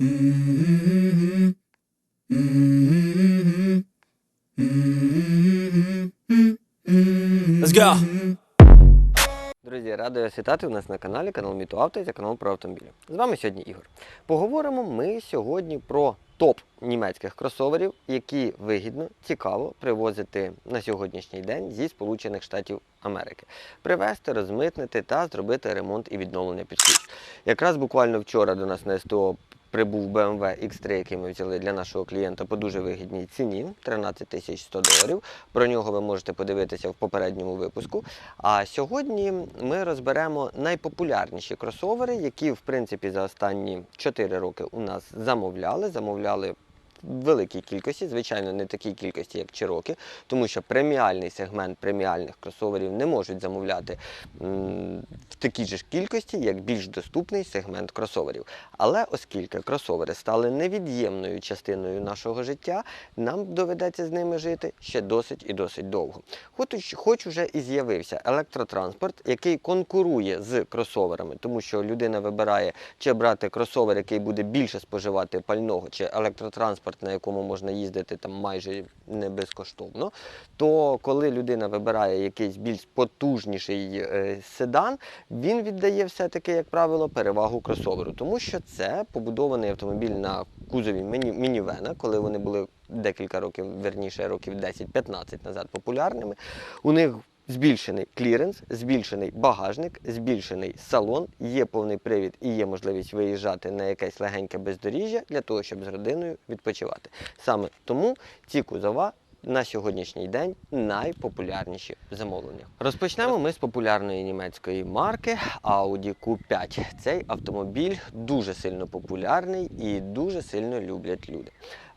Let's go. Друзі, радий вас вітати у нас на каналі канал Міту Авто і це канал про автомобілі. З вами сьогодні Ігор. Поговоримо ми сьогодні про топ німецьких кросоверів, які вигідно, цікаво привозити на сьогоднішній день зі Сполучених Штатів Америки, привезти, розмитнити та зробити ремонт і відновлення під ключ. Якраз буквально вчора до нас на СТО прибув BMW X3, який ми взяли для нашого клієнта по дуже вигідній ціні 13 тисяч 100 доларів. Про нього ви можете подивитися в попередньому випуску. А сьогодні ми розберемо найпопулярніші кросовери, які в принципі за останні 4 роки у нас замовляли. Замовляли великій кількості, звичайно, не такій кількості, як Cherokee, тому що преміальний сегмент преміальних кросоверів не можуть замовляти в такій же ж кількості, як більш доступний сегмент кросоверів. Але оскільки кросовери стали невід'ємною частиною нашого життя, нам доведеться з ними жити ще досить і досить довго. Хоч, хоч уже і з'явився електротранспорт, який конкурує з кросоверами, тому що людина вибирає, чи брати кросовер, який буде більше споживати пального, чи електротранспорт, на якому можна їздити там майже не безкоштовно. То коли людина вибирає якийсь більш потужніший е, седан, він віддає все-таки, як правило, перевагу кросоверу, тому що це побудований автомобіль на кузові міні- мінівена, коли вони були декілька років, верніше років 10-15 назад популярними. У них збільшений кліренс, збільшений багажник, збільшений салон, є повний привід і є можливість виїжджати на якесь легеньке бездоріжжя для того, щоб з родиною відпочивати. Саме тому ці кузова на сьогоднішній день найпопулярніші в замовленнях. Розпочнемо ми з популярної німецької марки Audi Q5. Цей автомобіль дуже сильно популярний і дуже сильно люблять люди.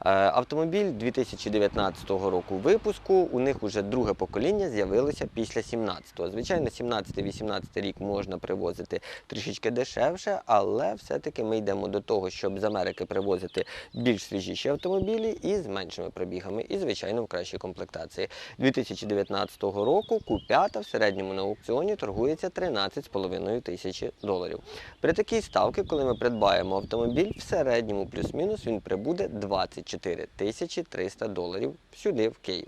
Е, Автомобіль 2019 року випуску. У них вже друге покоління з'явилося після 17-го. Звичайно, 17-18 рік можна привозити трішечки дешевше, але все-таки ми йдемо до того, щоб з Америки привозити більш свіжіші автомобілі і з меншими пробігами, і, звичайно, в кращій комплектації. 2019 року Q5 в середньому на аукціоні торгується 13,5 тисячі доларів. При такій ставці, коли ми придбаємо автомобіль, в середньому плюс-мінус він прибуде 24 тисячі 300 доларів сюди, в Київ.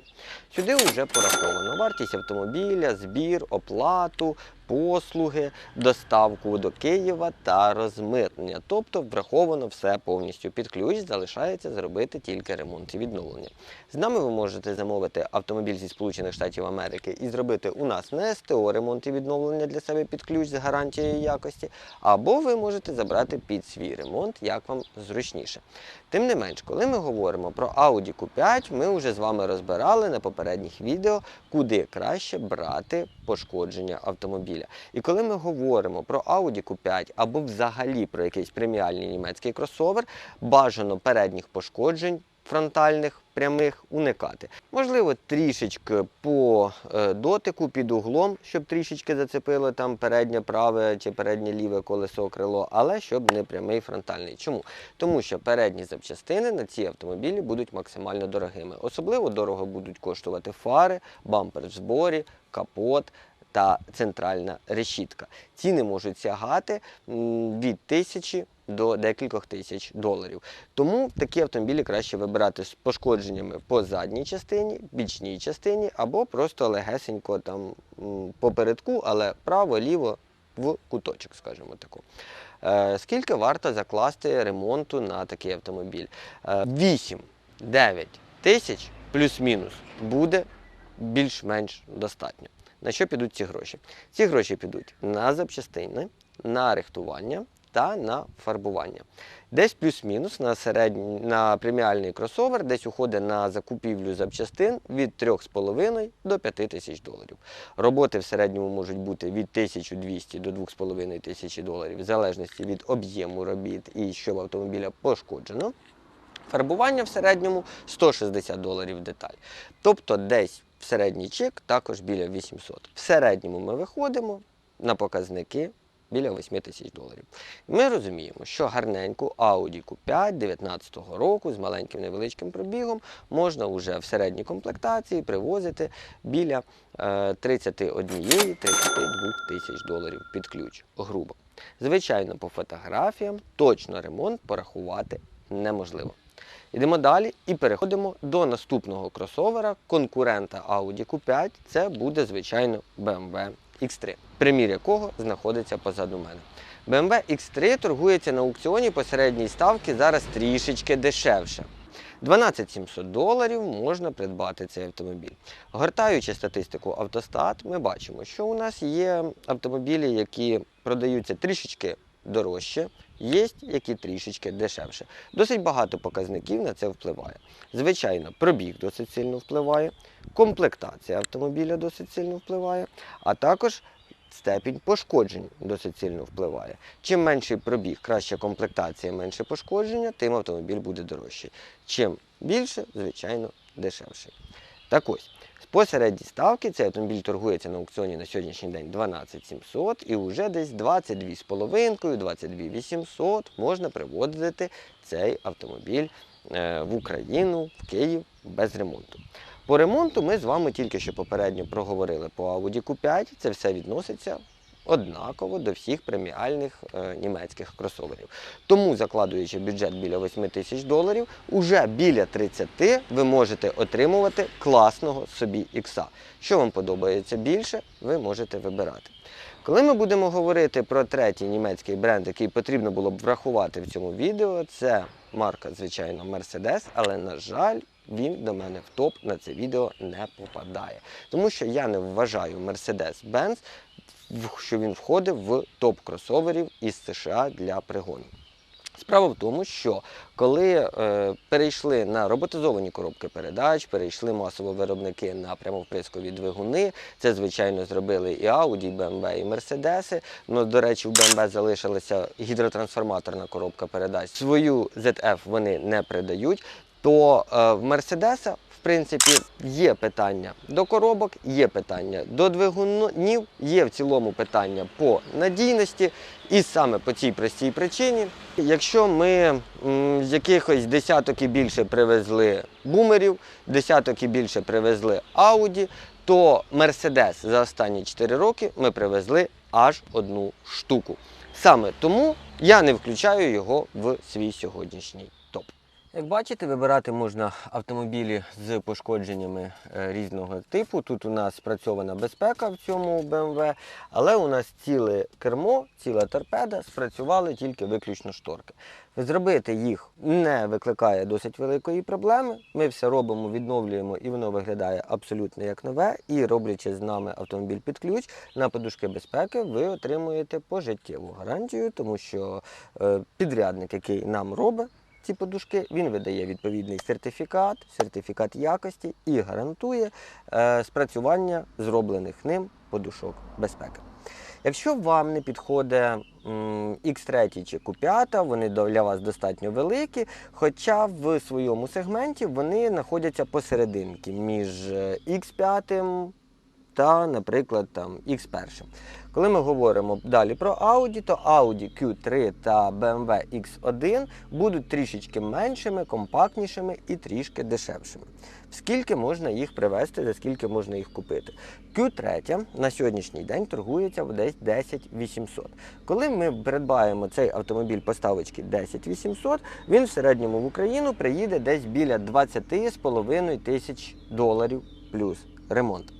Сюди вже пораховано вартість автомобіля, збір, оплату, послуги, доставку до Києва та розмитнення. Тобто враховано все повністю під ключ, залишається зробити тільки ремонт і відновлення. З нами ви можете замовити автомобіль зі Сполучених Штатів Америки і зробити у нас на СТО ремонт і відновлення для себе під ключ з гарантією якості, або ви можете забрати під свій ремонт, як вам зручніше. Тим не менш, коли ми говоримо про Audi Q5, ми вже з вами розбирали на попередніх відео, куди краще брати пошкодження автомобіля. І коли ми говоримо про Audi Q5 або взагалі про якийсь преміальний німецький кросовер, бажано передніх пошкоджень фронтальних прямих уникати. Можливо, трішечки по е, дотику під углом, щоб трішечки зацепило там переднє праве чи переднє ліве колесо крило, але щоб не прямий фронтальний. Чому? Тому що передні запчастини на ці автомобілі будуть максимально дорогими. Особливо дорого будуть коштувати фари, бампер в зборі, капот. Та центральна решітка. Ціни можуть сягати від тисячі до декількох тисяч доларів. Тому такі автомобілі краще вибирати з пошкодженнями по задній частині, бічній частині або просто легесенько там попередку, але право-ліво в куточок, скажімо таку. Е, скільки варто закласти ремонту на такий автомобіль? Е, 8-9 тисяч плюс-мінус буде більш-менш достатньо. На що підуть ці гроші? Ці гроші підуть на запчастини, на рихтування та на фарбування. Десь плюс-мінус на на преміальний кросовер, десь уходить на закупівлю запчастин від 3,5 до 5 тисяч доларів. Роботи в середньому можуть бути від 1200 до 2,5 тисячі доларів, в залежності від об'єму робіт і що в автомобіля пошкоджено. Фарбування в середньому 160 доларів деталь. Тобто десь середній чек також біля 800. В середньому ми виходимо на показники біля 8 тисяч доларів. Ми розуміємо, що гарненьку Audi Q5 19 року з маленьким невеличким пробігом можна вже в середній комплектації привозити біля е, 31-32 тисяч доларів під ключ, грубо. Звичайно, по фотографіям точно ремонт порахувати неможливо. Йдемо далі і переходимо до наступного кросовера конкурента Audi Q5. Це буде, звичайно, BMW X3, примір якого знаходиться позаду мене. BMW X3 торгується на аукціоні по середній ставці зараз трішечки дешевше. 12 700 доларів можна придбати цей автомобіль. Гортаючи статистику автостат, ми бачимо, що у нас є автомобілі, які продаються трішечки дорожче, є які трішечки дешевше. Досить багато показників на це впливає. Звичайно, пробіг досить сильно впливає, комплектація автомобіля досить сильно впливає, а також степінь пошкоджень досить сильно впливає. Чим менший пробіг, краща комплектація, менше пошкодження, тим автомобіль буде дорожчий. Чим більше, звичайно, дешевший. Так ось, по середній ставки цей автомобіль торгується на аукціоні на сьогоднішній день 12 700 і вже десь 22,5, 22 800 можна приводити цей автомобіль е, в Україну, в Київ без ремонту. По ремонту ми з вами тільки що попередньо проговорили по Audi Q5. Це все відноситься однаково до всіх преміальних е, німецьких кросоверів. Тому, закладуючи бюджет біля 8 тисяч доларів, уже біля 30 ви можете отримувати класного собі ікса. Що вам подобається більше, ви можете вибирати. Коли ми будемо говорити про третій німецький бренд, який потрібно було б врахувати в цьому відео, це марка, звичайно, Mercedes, але, на жаль, він до мене в топ на це відео не попадає. Тому що я не вважаю Mercedes-Benz, що він входить в топ кросоверів із США для пригону. Справа в тому, що коли е, перейшли на роботизовані коробки передач, перейшли масово виробники на прямовприскові двигуни, це, звичайно, зробили і Audi, і BMW, і Mercedes. Ну, до речі, у BMW залишилася гідротрансформаторна коробка передач. Свою ZF вони не придають. То е, в Мерседеса, в принципі, є питання до коробок, є питання до двигунів, є в цілому питання по надійності. І саме по цій простій причині, якщо ми з якихось десяток і більше привезли бумерів, десяток і більше привезли Audi, то Mercedes за останні 4 роки ми привезли аж одну штуку. Саме тому я не включаю його в свій сьогоднішній. Як бачите, вибирати можна автомобілі з пошкодженнями е, різного типу. Тут у нас спрацьована безпека в цьому BMW, але у нас ціле кермо, ціла торпеда, спрацювали тільки виключно шторки. Зробити їх не викликає досить великої проблеми. Ми все робимо, відновлюємо і воно виглядає абсолютно як нове. І роблячи з нами автомобіль під ключ на подушки безпеки, ви отримуєте пожиттєву гарантію, тому що е, підрядник, який нам робить, ці подушки, він видає відповідний сертифікат, сертифікат якості і гарантує е, спрацювання зроблених ним подушок безпеки. Якщо вам не підходить м, X3 чи Q5, вони для вас достатньо великі, хоча в своєму сегменті вони знаходяться посерединки між е, X5 та, наприклад, там X1. Коли ми говоримо далі про Audi, то Audi Q3 та BMW X1 будуть трішечки меншими, компактнішими і трішки дешевшими. Скільки можна їх привезти, за скільки можна їх купити? Q3 на сьогоднішній день торгується в десь 10 800. Коли ми придбаємо цей автомобіль поставочки 10 800, він в середньому в Україну приїде десь біля 20,5 тисяч доларів плюс ремонт.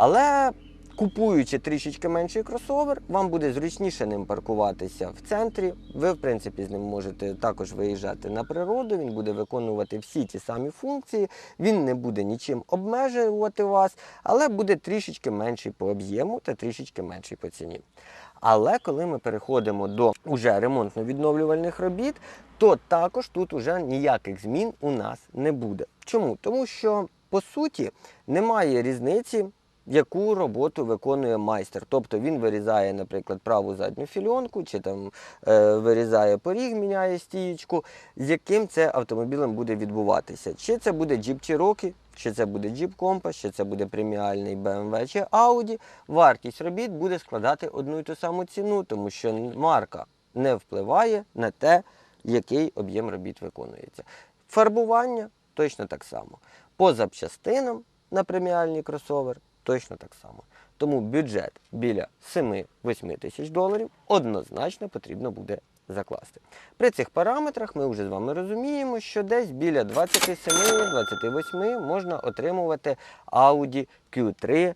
Але купуючи трішечки менший кросовер, вам буде зручніше ним паркуватися в центрі. Ви, в принципі, з ним можете також виїжджати на природу, він буде виконувати всі ті самі функції, він не буде нічим обмежувати вас, але буде трішечки менший по об'єму та трішечки менший по ціні. Але коли ми переходимо до уже ремонтно-відновлювальних робіт, то також тут уже ніяких змін у нас не буде. Чому? Тому що по суті немає різниці, яку роботу виконує майстер. Тобто він вирізає, наприклад, праву задню фільонку, чи там е, вирізає поріг, міняє стієчку, яким це автомобілем буде відбуватися. Чи це буде Jeep Cherokee, чи це буде Jeep Compass, чи це буде преміальний BMW чи Audi, вартість робіт буде складати одну і ту саму ціну, тому що марка не впливає на те, який об'єм робіт виконується. Фарбування точно так само. По запчастинам на преміальний кросовер точно так само. Тому бюджет біля 7-8 тисяч доларів однозначно потрібно буде закласти. При цих параметрах ми вже з вами розуміємо, що десь біля 27-28 можна отримувати Audi Q3 е,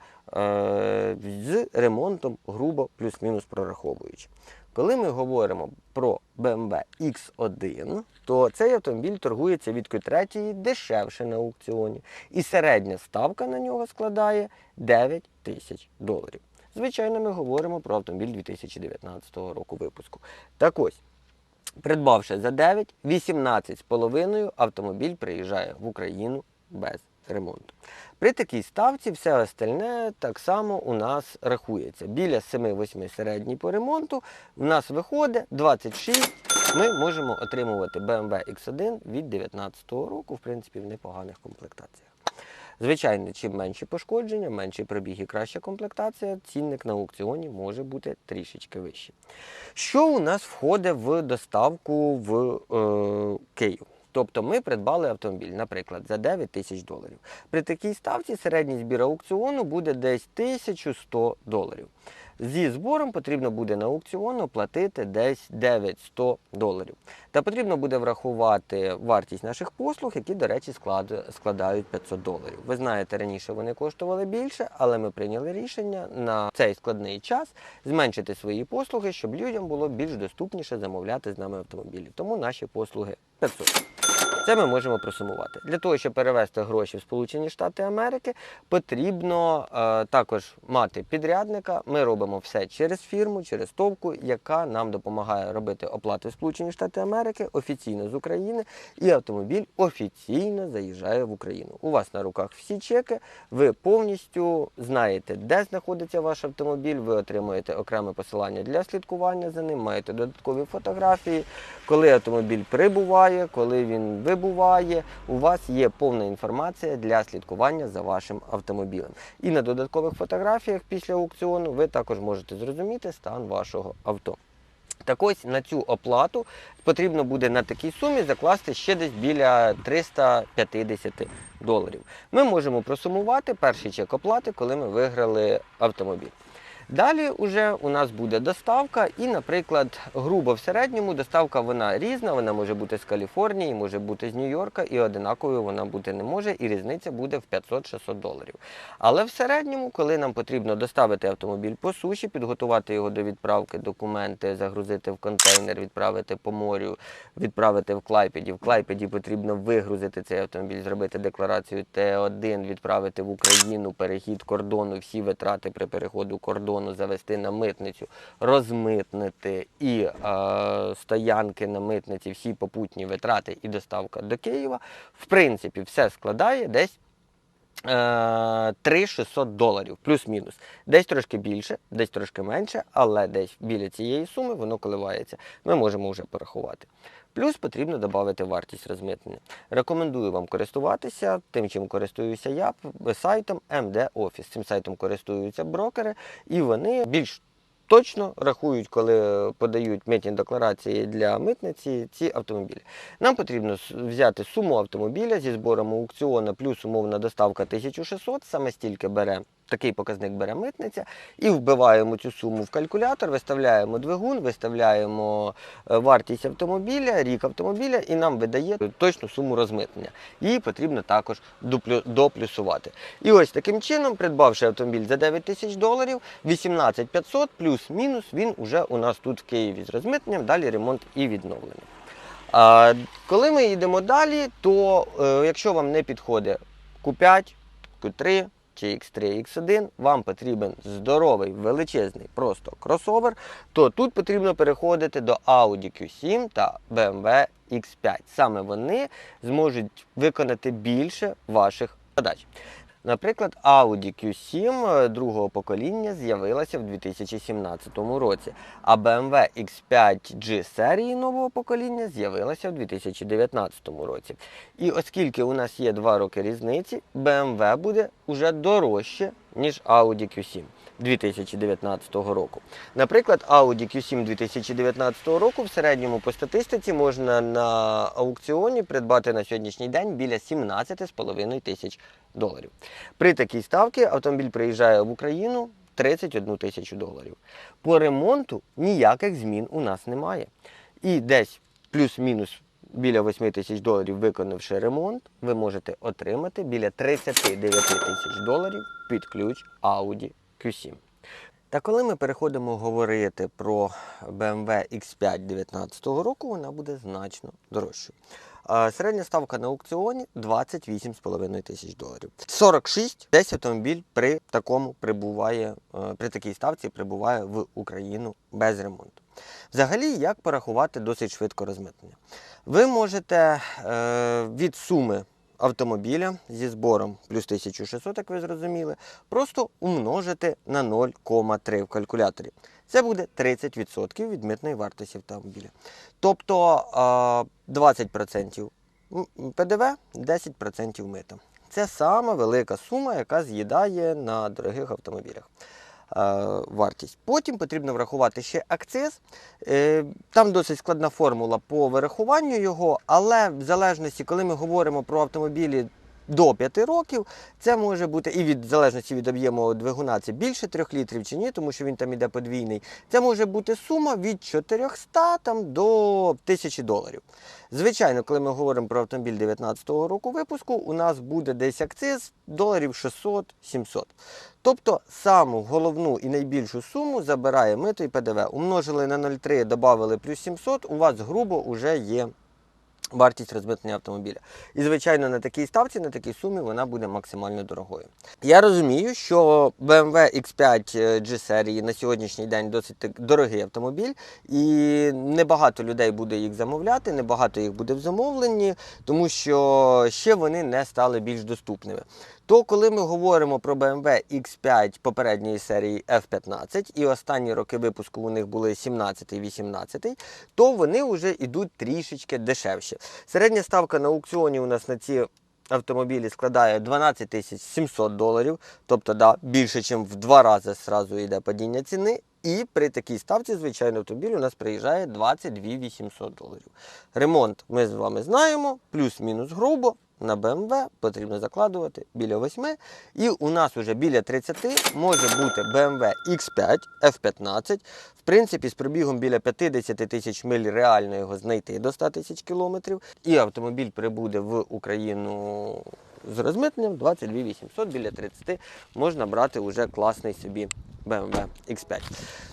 з ремонтом грубо плюс-мінус прораховуючи. Коли ми говоримо про BMW X1, то цей автомобіль торгується від Q3 дешевше на аукціоні. І середня ставка на нього складає 9 тисяч доларів. Звичайно, ми говоримо про автомобіль 2019 року випуску. Так ось, придбавши за 9, 18,5 автомобіль приїжджає в Україну без ремонту. При такій ставці все остальне так само у нас рахується. Біля 7-8 середній по ремонту в нас виходить 26. Ми можемо отримувати BMW X1 від 2019 року, в принципі, в непоганих комплектаціях. Звичайно, чим менші пошкодження, менший пробіг і краща комплектація, цінник на аукціоні може бути трішечки вищий. Що у нас входить в доставку в е, Київ? Тобто ми придбали автомобіль, наприклад, за 9 тисяч доларів. При такій ставці середній збір аукціону буде десь 1100 доларів. Зі збором потрібно буде на аукціон оплатити десь 900 доларів. Та потрібно буде врахувати вартість наших послуг, які, до речі, складають 500 доларів. Ви знаєте, раніше вони коштували більше, але ми прийняли рішення на цей складний час зменшити свої послуги, щоб людям було більш доступніше замовляти з нами автомобілі. Тому наші послуги 500. Це ми можемо просумувати. Для того, щоб перевести гроші в Сполучені Штати Америки, потрібно е, також мати підрядника. Ми робимо все через фірму, через товку, яка нам допомагає робити оплати в Сполучені Штати Америки офіційно з України, і автомобіль офіційно заїжджає в Україну. У вас на руках всі чеки, ви повністю знаєте, де знаходиться ваш автомобіль. Ви отримуєте окреме посилання для слідкування за ним, маєте додаткові фотографії. Коли автомобіль прибуває, коли він вибуває, у вас є повна інформація для слідкування за вашим автомобілем. І на додаткових фотографіях після аукціону ви також можете зрозуміти стан вашого авто. Так ось на цю оплату потрібно буде на такій сумі закласти ще десь біля 350 доларів. Ми можемо просумувати перший чек оплати, коли ми виграли автомобіль. Далі вже у нас буде доставка, і, наприклад, грубо в середньому доставка вона різна, вона може бути з Каліфорнії, може бути з Нью-Йорка, і одинаковою вона бути не може, і різниця буде в 500-600 доларів. Але в середньому, коли нам потрібно доставити автомобіль по суші, підготувати його до відправки, документи, загрузити в контейнер, відправити по морю, відправити в Клайпеді. В Клайпеді потрібно вигрузити цей автомобіль, зробити декларацію Т1, відправити в Україну, перехід кордону, всі витрати при переходу кордону, завести на митницю, розмитнити і е, стоянки на митниці, всі попутні витрати і доставка до Києва. В принципі, все складає десь. е, 3600 доларів, плюс-мінус. Десь трошки більше, десь трошки менше, але десь біля цієї суми воно коливається. Ми можемо вже порахувати. Плюс потрібно додати вартість розмитнення. Рекомендую вам користуватися тим, чим користуюся я, сайтом MD Office. Цим сайтом користуються брокери, і вони більш точно рахують, коли подають митні декларації для митниці ці автомобілі. Нам потрібно взяти суму автомобіля зі збором аукціону плюс умовна доставка 1600, саме стільки бере. Такий показник бере митниця, і вбиваємо цю суму в калькулятор, виставляємо двигун, виставляємо е, вартість автомобіля, рік автомобіля, і нам видає точну суму розмитнення. Її потрібно також доплюсувати. І ось таким чином, придбавши автомобіль за 9 тисяч доларів, 18 500 плюс-мінус, він уже у нас тут в Києві з розмитненням, далі ремонт і відновлення. А, коли ми йдемо далі, то е, якщо вам не підходить Q5, Q3 чи X3, X1, вам потрібен здоровий, величезний просто кросовер, то тут потрібно переходити до Audi Q7 та BMW X5. Саме вони зможуть виконати більше ваших задач. Наприклад, Audi Q7 е, другого покоління з'явилася в 2017 році, а BMW X5 G серії нового покоління з'явилася в 2019 році. І оскільки у нас є два роки різниці, BMW буде уже дорожче, ніж Audi Q7 2019 року. Наприклад, Audi Q7 2019 року в середньому по статистиці можна на аукціоні придбати на сьогоднішній день біля 17,5 тисяч доларів. При такій ставці автомобіль приїжджає в Україну 31 тисячу доларів. По ремонту ніяких змін у нас немає. І десь плюс-мінус біля 8 тисяч доларів, виконавши ремонт, ви можете отримати біля 39 тисяч доларів під ключ Audi Q7. Та коли ми переходимо говорити про BMW X5 2019 року, вона буде значно дорожчою. Середня ставка на аукціоні 28,5 тисяч доларів. 46 десь автомобіль при такому прибуває, е, при такій ставці прибуває в Україну без ремонту. Взагалі, як порахувати досить швидко розмитнення? Ви можете е, від суми автомобіля зі збором плюс 1600, як ви зрозуміли, просто умножити на 0,3 в калькуляторі. Це буде 30% від митної вартості автомобіля. Тобто е, 20% ПДВ, 10% мита. Це сама велика сума, яка з'їдає на дорогих автомобілях е, вартість. Потім потрібно врахувати ще акциз. Е, Там досить складна формула по вирахуванню його, але в залежності, коли ми говоримо про автомобілі до 5 років, це може бути і від залежності від об'єму двигуна, це більше 3 літрів чи ні, тому що він там іде подвійний. Це може бути сума від 400 там, до 1000 доларів. Звичайно, коли ми говоримо про автомобіль 2019 року випуску, у нас буде десь акциз доларів 600-700. Тобто саму головну і найбільшу суму забирає мито і ПДВ. Умножили на 0,3, додали плюс 700, у вас грубо вже є вартість розмитнення автомобіля. І, звичайно, на такій ставці, на такій сумі вона буде максимально дорогою. Я розумію, що BMW X5 G серії на сьогоднішній день досить дорогий автомобіль, і небагато людей буде їх замовляти, небагато їх буде в замовленні, тому що ще вони не стали більш доступними. То коли ми говоримо про BMW X5 попередньої серії F15 і останні роки випуску у них були 17 18, то вони вже йдуть трішечки дешевші. Середня ставка на аукціоні у нас на ці автомобілі складає 12 тисяч 700 доларів, тобто да, більше, ніж в два рази зразу йде падіння ціни. І при такій ставці, звичайно, автомобіль у нас приїжджає 22 800 доларів. Ремонт ми з вами знаємо, плюс-мінус грубо. На BMW потрібно закладувати біля 8. І у нас вже біля 30 може бути BMW X5 F15. В принципі, з пробігом біля 50 тисяч миль реально його знайти до 100 тисяч кілометрів. І автомобіль прибуде в Україну з розмитненням 22800 біля 30 можна брати вже класний собі BMW X5.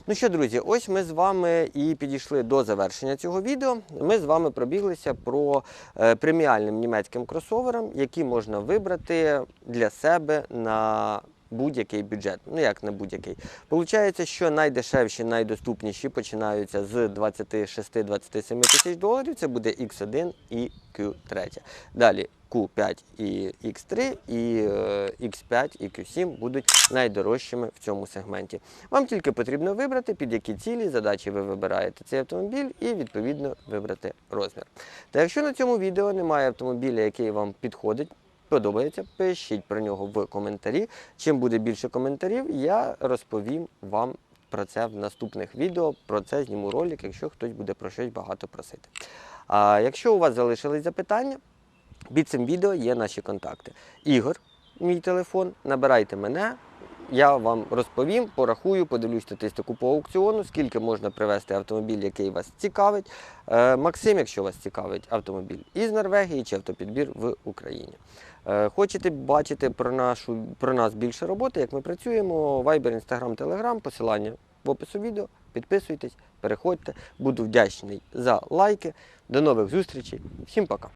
Ну що, друзі, ось ми з вами і підійшли до завершення цього відео. Ми з вами пробіглися про е, преміальним німецьким кросоверам, які можна вибрати для себе на будь-який бюджет. Ну як на будь-який. Получається, що найдешевші, найдоступніші починаються з 26-27 тисяч доларів. Це буде X1 і Q3. Далі Q5 і X3, і е, X5 і Q7 будуть найдорожчими в цьому сегменті. Вам тільки потрібно вибрати, під які цілі, задачі ви вибираєте цей автомобіль і відповідно вибрати розмір. Та якщо на цьому відео немає автомобіля, який вам підходить, подобається, пишіть про нього в коментарі. Чим буде більше коментарів, я розповім вам про це в наступних відео. Про це зніму ролик, якщо хтось буде про щось багато просити. А якщо у вас залишились запитання, під цим відео є наші контакти. Ігор, мій телефон, набирайте мене. Я вам розповім, порахую, подивлюсь статистику по аукціону, скільки можна привезти автомобіль, який вас цікавить. Е, Максим, якщо вас цікавить автомобіль із Норвегії чи автопідбір в Україні. Е, Хочете бачити про, нашу, про нас більше роботи, як ми працюємо, Viber, Instagram, Telegram, посилання в опису відео. Підписуйтесь, переходьте. Буду вдячний за лайки. До нових зустрічей. Всім пока.